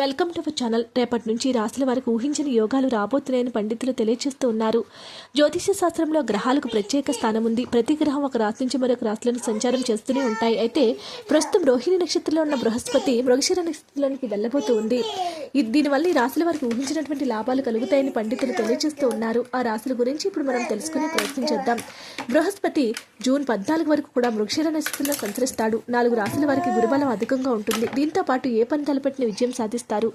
Welcome to our channel. రేపటి నుంచి రాశుల వారికి ఊహించిన యోగాలు రాబోతున్నాయని పండితులు తెలియజేస్తూ ఉన్నారు. జ్యోతిష శాస్త్రంలో గ్రహాలకు ప్రత్యేక స్థానం ఉంది. ప్రతి గ్రహం ఒక రాశి నుంచి మరొక రాశులను సంచారం చేస్తూనే ఉంటాయి. అయితే ప్రస్తుతం రోహిణి నక్షత్రంలో ఉన్న బృహస్పతి మృగశిర నక్షత్రంలోనికి వెళ్ళబోతూ ఉంది. దీనివల్ల ఈ రాశుల వారికి ఊహించినటువంటి లాభాలు కలుగుతాయని పండితులు తెలియజేస్తూ ఉన్నారు. ఆ రాశుల గురించి ఇప్పుడు మనం తెలుసుకునే ప్రయత్నం చేద్దాం. బృహస్పతి జూన్ పద్నాలుగు వరకు కూడా మృక్షర నక్షత్రంలో సంచరిస్తాడు. నాలుగు రాశుల వారికి గురుబలం అధికంగా ఉంటుంది. దీంతో పాటు ఏ పని తలపెట్టిన విజయం సాధిస్తారు.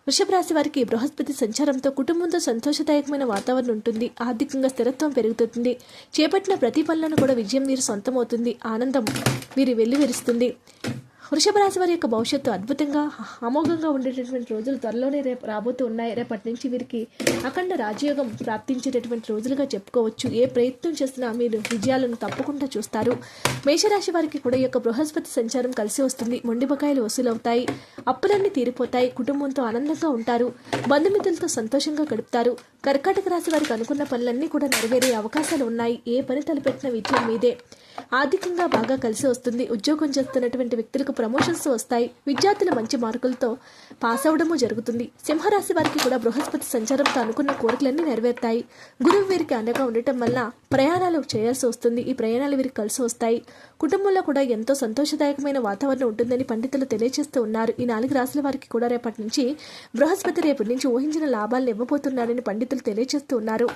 వృషభ రాశి వారికి బృహస్పతి సంచారంతో కుటుంబంతో సంతోషదాయకమైన వాతావరణం ఉంటుంది. ఆర్థికంగా స్థిరత్వం పెరుగుతుంది. చేపట్టిన ప్రతి పనులను కూడా విజయం మీరు సొంతమవుతుంది. ఆనందం మీరు వెల్లివిరుస్తుంది. వృషభ రాశి వారి యొక్క భవిష్యత్తు అద్భుతంగా అమోఘంగా ఉండేటటువంటి రోజులు త్వరలోనే రేపు రాబోతూ ఉన్నాయి. రేపటి నుంచి వీరికి అఖండ రాజయోగం ప్రాప్తించేటటువంటి రోజులుగా చెప్పుకోవచ్చు. ఏ ప్రయత్నం చేసినా మీరు విజయాలను తప్పకుండా చూస్తారు. మేషరాశి వారికి కూడా ఈ యొక్క బృహస్పతి సంచారం కలిసి వస్తుంది. మొండిబకాయలు వసూలవుతాయి. అప్పులన్నీ తీరిపోతాయి. కుటుంబంతో ఆనందంగా ఉంటారు. బంధుమిత్రులతో సంతోషంగా గడుపుతారు. కర్కాటక రాశి వారికి అనుకున్న పనులన్నీ కూడా నెరవేరే అవకాశాలు ఉన్నాయి. ఏ పని తలపెట్టిన విజయం మీదే. ఆర్థికంగా బాగా కలిసి వస్తుంది. ఉద్యోగం చేస్తున్నటువంటి వ్యక్తులకు ప్రమోషన్స్ వస్తాయి. విద్యార్థులు మంచి మార్కులతో పాస్ అవడము జరుగుతుంది. సింహరాశి వారికి కూడా బృహస్పతి సంచారంతో అనుకున్న కోరికలన్నీ నెరవేరుతాయి. గురువు వీరికి అండగా ఉండటం వల్ల ప్రయాణాలు చేయాల్సి వస్తుంది. ఈ ప్రయాణాలు వీరికి కలిసి వస్తాయి. కుటుంబంలో కూడా ఎంతో సంతోషదాయకమైన వాతావరణం ఉంటుందని పండితులు తెలియజేస్తూ ఉన్నారు. ఈ నాలుగు రాశుల వారికి కూడా రేపటి నుంచి బృహస్పతి రేపటి నుంచి ఊహించిన లాభాలను ఇవ్వబోతున్నారని పండితులు తెలియజేస్తూ ఉన్నారు.